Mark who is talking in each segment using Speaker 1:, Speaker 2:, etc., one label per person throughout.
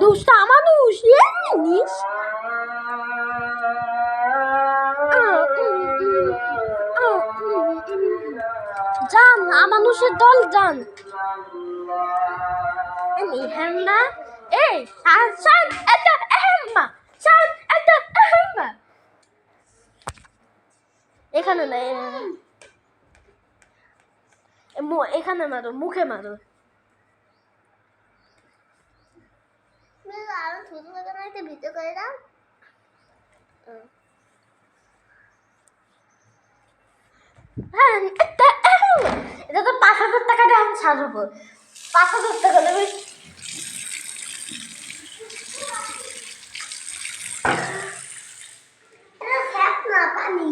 Speaker 1: দুষ্টা মানুষ এমনিস যান আমানুষের দল যান। নিহান্না এই সান সান এটা এহেম্মা সান এটা এহেম্মা এখানে না এখানে মারো, মুখে মারো।
Speaker 2: আরও ভিডিও করে দাও
Speaker 1: এটা তো পাঁচ হাজার টাকা দিয়ে আমি সাজাবো পাঁচ হাজার টাকা দেবে
Speaker 2: পানি।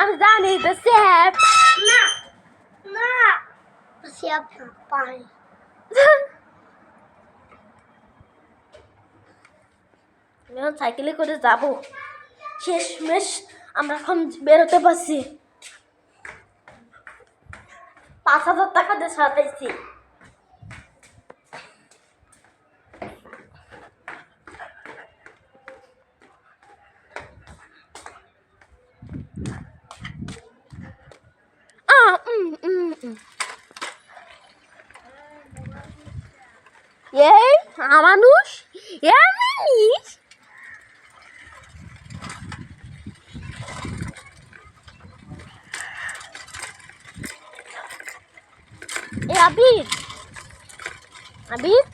Speaker 1: আমি জানি এটা স্যাপ
Speaker 2: না না স্যাপ না পানি
Speaker 1: আমি এখন সাইকেলে করে যাব। শেষ মেশ আমরা এখন বেরোতে পারছি। পাঁচ হাজার টাকা দিয়ে সাজাইছি এ আবির। আবির?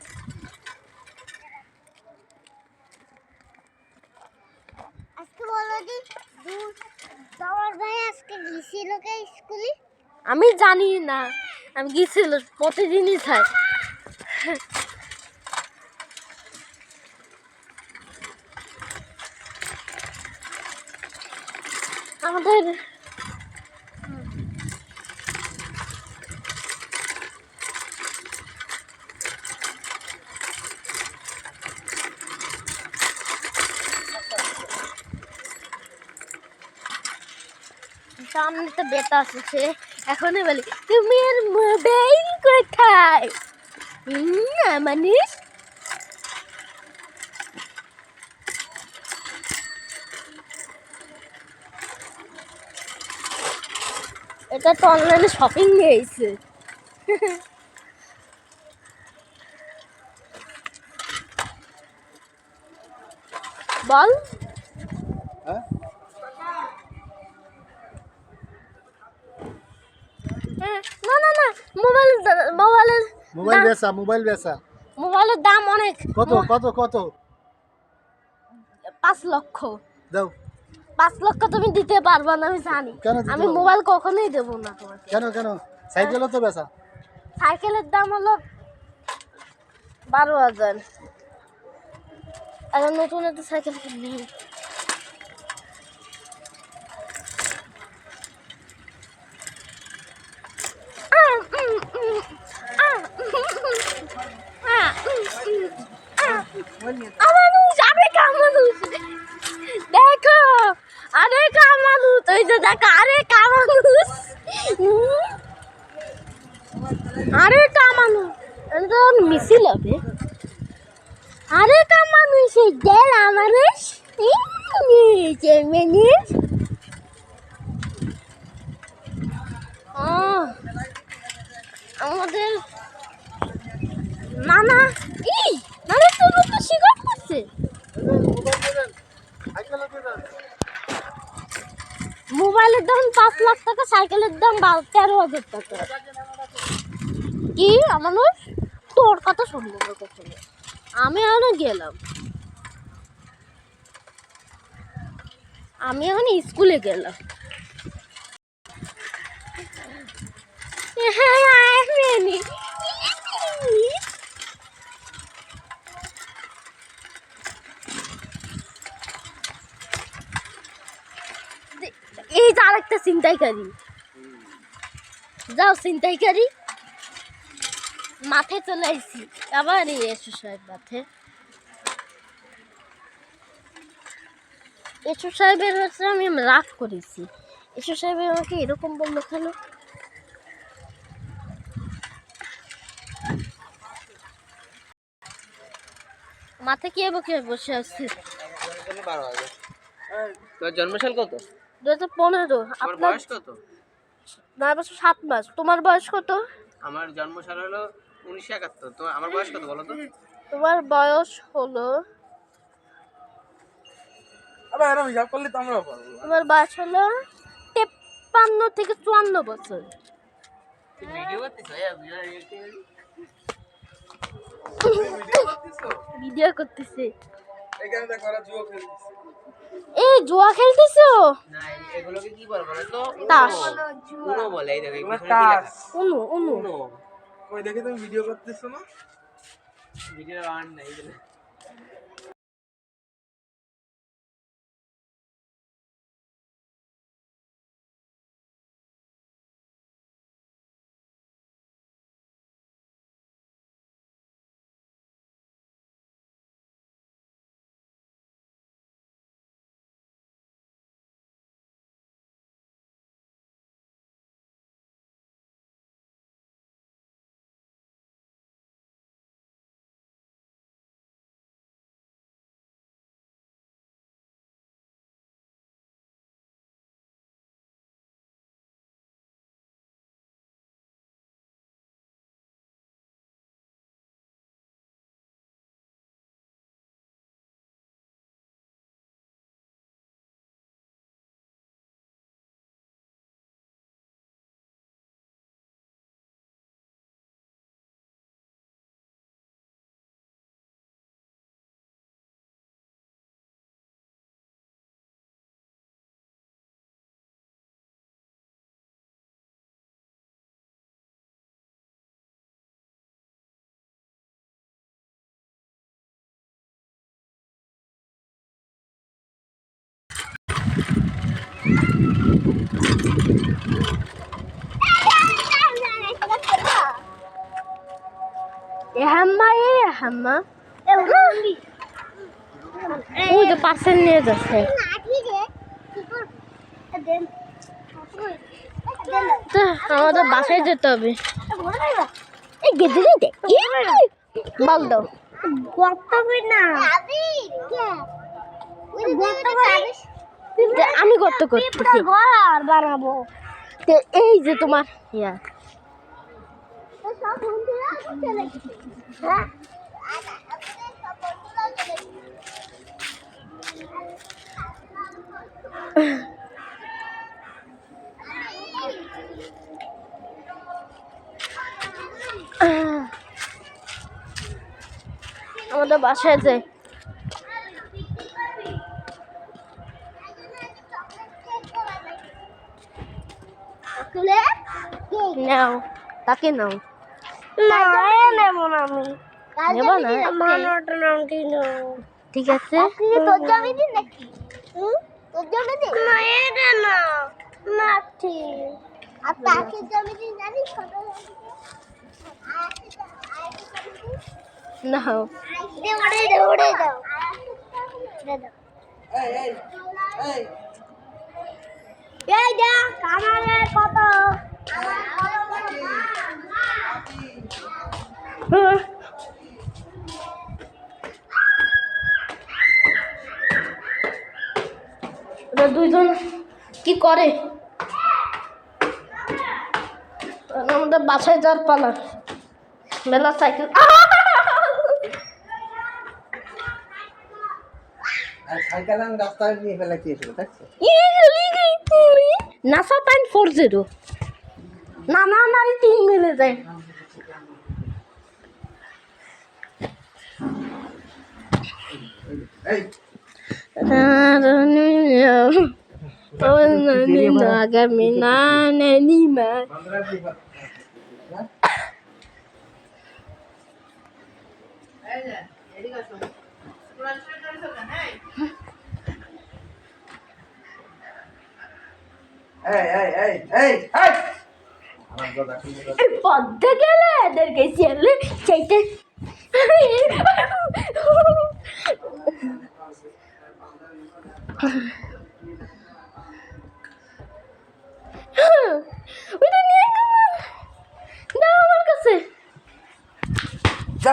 Speaker 1: আমি জানি না। আমি গেছিল প্রতিদিনই খাই আমাদের সামনে তো বেতা আসছে। এখনই বলি তুমি আর মোবাইল কোথায়? হুম, এটা তো অনলাইনে শপিং নিয়ে এসেছে বল।
Speaker 3: হ্যাঁ?
Speaker 1: না না না মোবাইল মোবাইলের
Speaker 3: মোবাইল বেচা মোবাইল বেচা।
Speaker 1: মোবাইলের দাম অনেক।
Speaker 3: কত কত কত?
Speaker 1: পাঁচ লক্ষ।
Speaker 3: দাও।
Speaker 1: পাঁচ লক্ষ তুমি দিতে পারবা না আমি জানি আমি মোবাইল কখনোই দেবো না তোমাকে
Speaker 3: কেন কেন সাইকেলও তো বেচা
Speaker 1: সাইকেলের দাম হলো বারো হাজার এখন নতুন একটা সাইকেল কিনবি আহ, আরেকা মানুষ ওই যে দেখো আরেকা মানুষ উম। আরে কামানো এটা মিছিল হবে। আরে কামানো সে গেল আমাদের মিনিস আমাদের নানা ই তো তো শিকার করছে। মোবাইলের দাম পাঁচ লাখ টাকা, সাইকেলের দাম তেরো হাজার টাকা। কি, আমানুষ? তোর কথা শুনব কখনো। আমি এখন গেলাম। আমি এখন স্কুলে গেলাম। হ্যাঁ এই যে আরেকটা ছিনতাইকারী যাও ছিনতাইকারী মাঠে চলে আইছি। আবার এই এসো সাহেব মাঠে। এসো সাহেবের হচ্ছে আমি রাগ করেছি। এসো সাহেবের আমাকে এরকম বলল কেন? মাথা কি বকে বসে আছে
Speaker 4: তোর জন্মসাল কত?
Speaker 1: দু হাজার পনেরো
Speaker 4: আমার
Speaker 1: আপনার
Speaker 4: বয়স কত?
Speaker 1: নয় বছর সাত মাস। তোমার বয়স কত?
Speaker 4: আমার জন্মসাল হলো উনিশশো একাত্তর। তো আমার বয়স কত বলো তো?
Speaker 1: তোমার বয়স হলো?
Speaker 5: আবার এরকম হিসাব করলে তো আমরাও পারব।
Speaker 1: তোমার বয়স হলো তেপ্পান্ন থেকে চুয়ান্ন বছর।
Speaker 4: ভিডিও করতেছ?
Speaker 1: ভিডিও করতেছে?
Speaker 5: এখানে দেখো ওরা
Speaker 1: এই জুয়া খেলতেছো?
Speaker 4: না এগুলোকে কি বলে বলো তো?
Speaker 1: তাস।
Speaker 4: উনো বলে এই দেখো
Speaker 5: এগুলো
Speaker 4: পিছনে কি লেখা?
Speaker 5: তাস।
Speaker 1: Uno Uno.
Speaker 4: উনো।
Speaker 5: ওই দেখে তুমি ভিডিও করতেছো না?
Speaker 4: ভিডিও অন নাই।
Speaker 1: হাম্মা এ হাম্মা। ওই তো পার্সেল নিয়ে যাচ্ছে। তো আমাদের বাসায় যেতে হবে। এই গেঁদে দিতে বল দাও বক্তব্য না। আমি গর্ত করতেছি।
Speaker 2: ঘর বানাবো।
Speaker 1: তো এই যে তোমার ইয়া।
Speaker 2: হ্যাঁ?
Speaker 1: আমাদের বাসায় যাই। নাও তাকে নাও।
Speaker 2: নেব না আমি।
Speaker 1: নেব না? ঠিক আছে।
Speaker 2: তোর জমি দিন নাকি? তোর জমি দিন না এটা না। না ঠিক। আর তাকে জমি দিন জানিস কত
Speaker 1: নাও।
Speaker 2: দৌড়ে দৌড়ে দাও দে দাও।
Speaker 5: এই এই এই
Speaker 2: এই কত।
Speaker 1: দুইজন কি করে? আমাদের বাসায় যাওয়ার পালা। মেলা সাইকেল।
Speaker 3: আর সাইকেল আমি রাস্তায় নিয়ে ফেলে দিয়েছিল দেখছ?
Speaker 1: নাসা পয়েন্ট ফোর জিরো নানা নারী তিন মিলে যায়।
Speaker 3: এই
Speaker 1: আগামী না নিমা
Speaker 3: বান্দরা
Speaker 1: পদ্মে গেলে এদেরকে ছেলে চাইতে। ওইটা নিয়ে দাও আমার কাছে।
Speaker 3: যা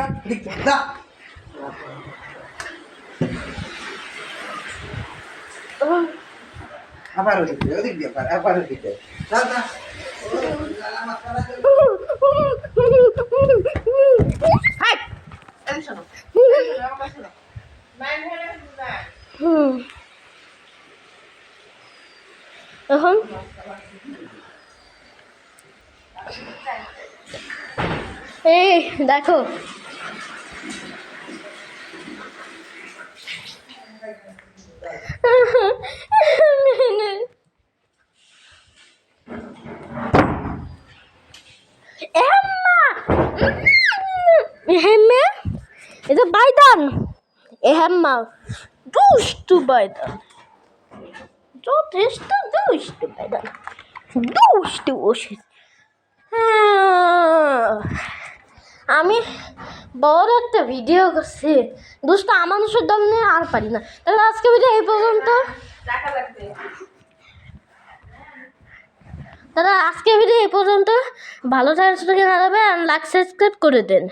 Speaker 3: আবার ওদিক দিয়ে আবার ওদিক দিয়ে।
Speaker 1: হুম এখন? এই দেখো। দুষ্টু বাইদান যথেষ্ট দুষ্টু বাইদান দুষ্টু ওষুধ হ্যাঁ। আমি বড় একটা ভিডিও করছি। দুষ্ট আমানুষের দল নিয়ে আর পারি না। তাহলে আজকে ভিডিও এই পর্যন্ত। তাহলে আজকে ভিডিও এই পর্যন্ত। ভালো থাকেন সুযোগে আর লাইক সাবস্ক্রাইব করে দেন।